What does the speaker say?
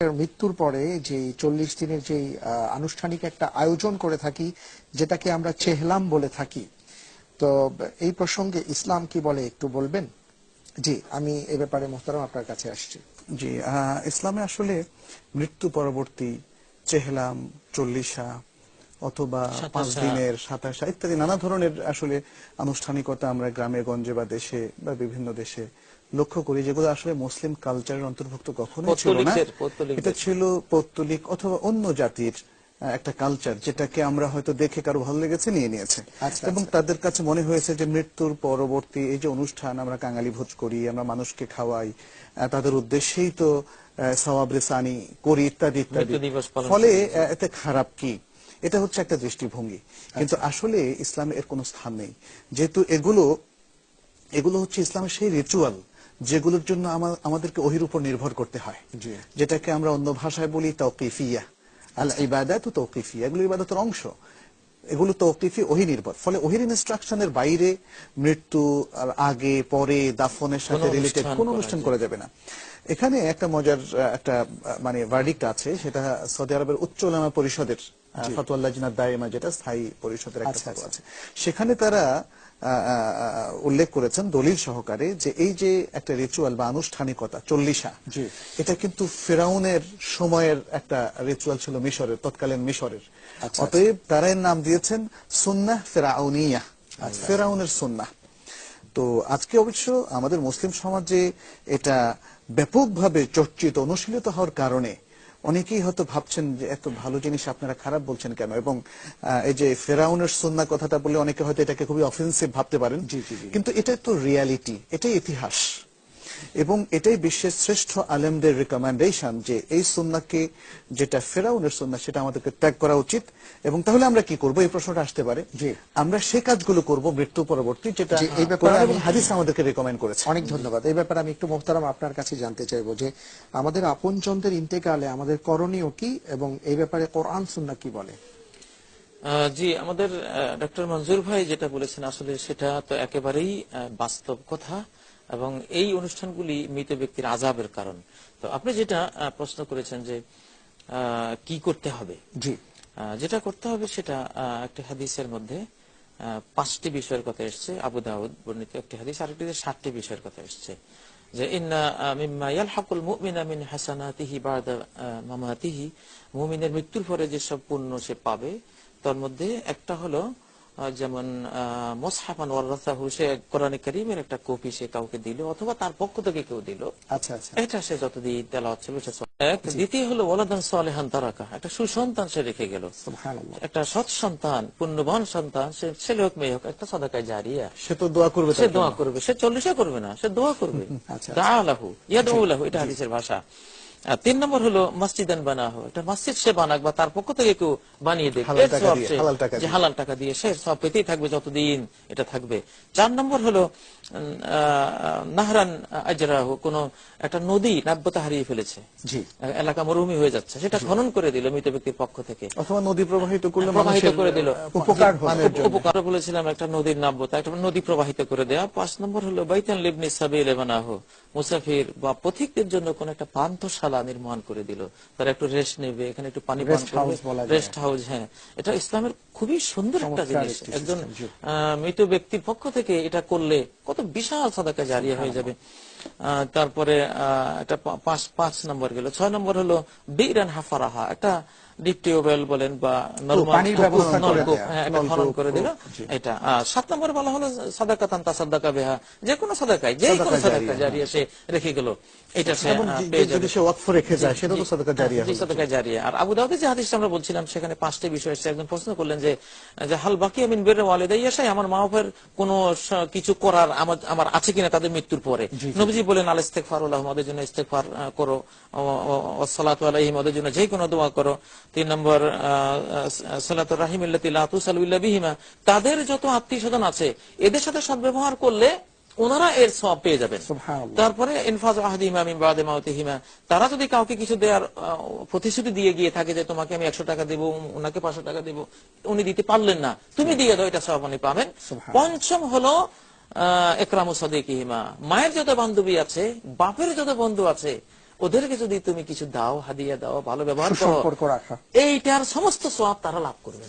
মৃত্যুর পরে যে চল্লিশ দিনের যে আনুষ্ঠানিক একটা আয়োজন করে থাকি, যেটাকে আমরা চেহলাম বলে থাকি। তো, এই প্রসঙ্গে ইসলাম কি বলে একটু বলবেন? জি, আমি এ ব্যাপারে মোহতারাম আপনার কাছে আসছি। জি ইসলামে আসলে মৃত্যু পরবর্তী চেহলাম, চল্লিশা অথবা পাঁচ দিনের সাতাশা ইত্যাদি নানা ধরনের আসলে আনুষ্ঠানিকতা আমরা গ্রামে গঞ্জে বা দেশে বা বিভিন্ন দেশে লক্ষ্য করি যেগুলো আসলে মুসলিম কালচারের অন্তর্ভুক্ত কখনোই ছিল না। এটা ছিল পৌত্তলিক অথবা অন্য জাতির একটা কালচার যেটাকে আমরা হয়তো দেখে কারও ভালো লেগেছে নিয়ে নিয়েছে। আচ্ছা, এবং তাদের কাছে মনে হয়েছে যে মৃত্যুর পরবর্তী এই যে অনুষ্ঠান আমরা কাঙালি ভোজ করি আমরা মানুষকে খাওয়াই তাদের উদ্দেশ্যেই তো সওয়াবরে সানি করি ইত্যাদি ইত্যাদি। ফলে এতে খারাপ কি? এটা হচ্ছে একটা দৃষ্টিভঙ্গি। কিন্তু আসলে ইসলামে এর কোনো স্থান নেই। যেহেতু এগুলো এগুলো হচ্ছে ইসলামের সেই রিচুয়াল যেগুলোর জন্য আমা- আমাদেরকে ওহির উপর নির্ভর করতে হয়। যেটাকে আমরা অন্য ভাষায় বলি তৌকিফিয়া। আল ইবাদাত তৌকিফিয়া। এগুলো ইবাদতের অংশ। এগুলো তৌকিফি ওহি নির্ভর। ফলে ওহির ইনস্ট্রাকশনের বাইরে মৃত্যু আর আগে পরে দাফনের সাথে রিলেটেড কোন অনুষ্ঠান করা যাবে না। এখানে একটা মজার একটা মানে ভার্ডিক্ট আছে। সেটা সৌদি আরবের উচ্চ ওলামা পরিষদের ফতোয়াল্লাহ জিনাদ দায়েমা যেটা স্থায়ী পরিষদের একটা আচ্ছা, আছে। সেখানে তারা উল্লেখ করেছেন দলিল সহকারে যে এই যে একটা রিচুয়াল বা আনুষ্ঠানিকতা চল্লিশা এটা কিন্তু ফেরাউনের সময়ের একটা রিচুয়াল ছিল মিশরের তৎকালীন মিশরের। আচ্ছা, অতএব তারা এর নাম দিয়েছেন সুন্নাহ ফেরাউনিয়া আচ্ছা। ফেরাউনের সুন্নাহ। তো আজকে অবশ্য আমাদের মুসলিম সমাজে এটা ব্যাপকভাবে চর্চিত অনুশীলিত হওয়ার কারণে অনেকেই হয়তো ভাবছেন যে এত ভালো জিনিস আপনারা খারাপ বলছেন কেন? এবং এই যে ফেরাউনের সন্না কথাটা বলে অনেকে হয়তো এটাকে খুবই অফেন্সিভ ভাবতে পারেন। কিন্তু এটা তো রিয়ালিটি এটাই ইতিহাস। এবং এটাই বিশ্বের শ্রেষ্ঠ আলেমদের রিকমেন্ডেশন যে এই সুন্নাকে যেটা ফেরাউনের সুন্না সেটা আমাদেরকে ত্যাগ করা উচিত। এবং তাহলে আমরা কি করব? এই প্রশ্নটা আসতে পারে। জি। আমরা সে কাজগুলো করব মৃত্যু পরবর্তী যেটা এই ব্যাপারে এবং হাদিস আমাদেরকে রেকমেন্ড করেছে। অনেক ধন্যবাদ। এই ব্যাপারে আমি একটু মোহতারাম আপনার কাছে জানতে চাইব যে আমাদের আপনজনদের ইন্তেকালে আমাদের করণীয় কি এবং এই ব্যাপারে কোরআন সুন্না কি বলে? আহ, জি আমাদের ডক্টর মঞ্জুর ভাই যেটা বলেছেন আসলে সেটা তো একেবারেই আহ, বাস্তব কথা। এবং এই অনুষ্ঠানগুলি মৃত ব্যক্তির আজাবের কারণ। তো আপনি যেটা প্রশ্ন করেছেন যে কি করতে হবে? জি। যেটা করতে হবে সেটা একটি হাদিসের মধ্যে পাঁচটি বিষয়ের কথা এসছে। আবু দাউদ বর্ণিত একটি হাদিস আরেকটিতে সাতটি বিষয়ের কথা এসছে। যে ইন্না মিম্মা ইয়ালহাকুল মুমিনা মিন হাসানাতিহি বাদা মামাতিহি। মুমিনের মৃত্যুর পরে যেসব পুণ্য সে পাবে তার মধ্যে একটা হলো যেমন মোসহাফান ওয়ারাসাহু সে কোরআন করিমের একটা কপি সে কাউকে দিল অথবা তার পক্ষ থেকে কেউ দিল। আচ্ছা আচ্ছা। এটা সে যতদিন তেলাওয়াত ছিল সে এক। দ্বিতীয় হলো ওয়ালাদান সালেহান তারাকা একটা সুসন্তান সে রেখে গেল। একটা সৎ সন্তান পুণ্যবান সন্তান সে ছেলে হোক মেয়ে হোক একটা সদাকায় জারিয়া। সে তো দোয়া করবে সে দোয়া করবে সে চল্লিশে করবে না সে দোয়া করবে। আচ্ছা। দাআলাহু ইয়াদউলাহু এটা হাদিসের ভাষা। তিন নম্বর হলো মসজিদান বানাহু। একটা মসজিদ সে বানাক বা তার পক্ষ থেকে কেউ বানিয়ে দেবে হালাল টাকা দিয়ে, সে-। হালাল টাকা দিয়ে। সব পেতেই থাকবে যতদিন এটা থাকবে। চার নম্বর হলো নাহরান আজরাহু কোন একটা নদী নাব্যতা হারিয়ে ফেলেছে। এলাকা মরুভূমি হয়ে যাচ্ছে। সেটা খনন করে দিল মৃত ব্যক্তির পক্ষ থেকে। অথবা নদী প্রবাহিত করলে প্রবাহিত করে দিল। উপকার উপকার বলেছিলাম একটা নদীর নাব্যতা একটা নদী প্রবাহিত করে দেয়া পাঁচ নম্বর হলো বাইতান লিবনি সাবিল বানাহ মুসাফির বা পথিকদের জন্য কোন একটা পান্থশালা নির্মাণ করে দিল। তারা একটু রেস্ট নেবে এখানে একটু পানি। রেস্ট হাউস হ্যাঁ। এটা ইসলামের খুবই সুন্দর একটা জিনিস। একজন আহ, মৃত ব্যক্তির পক্ষ থেকে এটা করলে কত বিশাল সাদাকা জারিয়া হয়ে যাবে। তারপরে এটা পাঁচ পাঁচ নম্বর গেল। ছয় নম্বর হলো বিরান হাফারাহা একটা ডিপ টিউবওয়েল বলেন বা। হ্যাঁ, খনন করে দিল। এটা। সাত নম্বর বলা হলো সাদাকাতান তাসাদ্দাকা বেহা। যে কোনো সাদাকায় যে কোনো সাদাকা সাদাকা জারিয়া সে রেখে গেল। এটা যদি সে ওয়াকফ রেখে যায় সেটা তো সাদাকা হ্যাঁ, জারিয়া সাদাকা জারিয়া। আর আবু দাউদে যে হাদিসটা আমরা বলছিলাম সেখানে পাঁচটি বিষয় এসেছে। একজন প্রশ্ন করলেন যে যে হাল বাকি আমিন বের ওয়ালিদাইয়া সাই আমার মা বাবার কোন কিছু করার আমার আমার আছে কিনা তাদের মৃত্যুর পরে? নবীজি বলেন আল ইস্তেগফার আমাদের জন্য ইস্তেগফার আহ, করো। সালাতু আলাইহিম ওদের জন্য যে কোনো দোয়া করো। তিন নম্বর সালাতু রাহিম ইল্লাতি লা বিহিমা। তাদের যত আত্মীয় স্বজন আছে এদের সাথে সদ্ব্যবহার করলে ওনারা এর সব পেয়ে যাবেন। তারপরে ইনফাজ আহদিমা তারা যদি কাউকে কিছু দেওয়ার প্রতিশ্রুতি দিয়ে গিয়ে থাকে যে তোমাকে আমি একশো টাকা দেবো ওনাকে পাঁচশো টাকা দেবো উনি দিতে পারলেন না। তুমি দিয়ে দাও এটা সব উনি পাবেন। পঞ্চম হলো একরামু সদিকিহিমা। মায়ের যত বান্ধবী আছে বাপের যত বন্ধু আছে ওদেরকে যদি তুমি কিছু দাও হাদিয়া দাও ভালো ব্যবহার করো এইটার সমস্ত সব তারা লাভ করবে।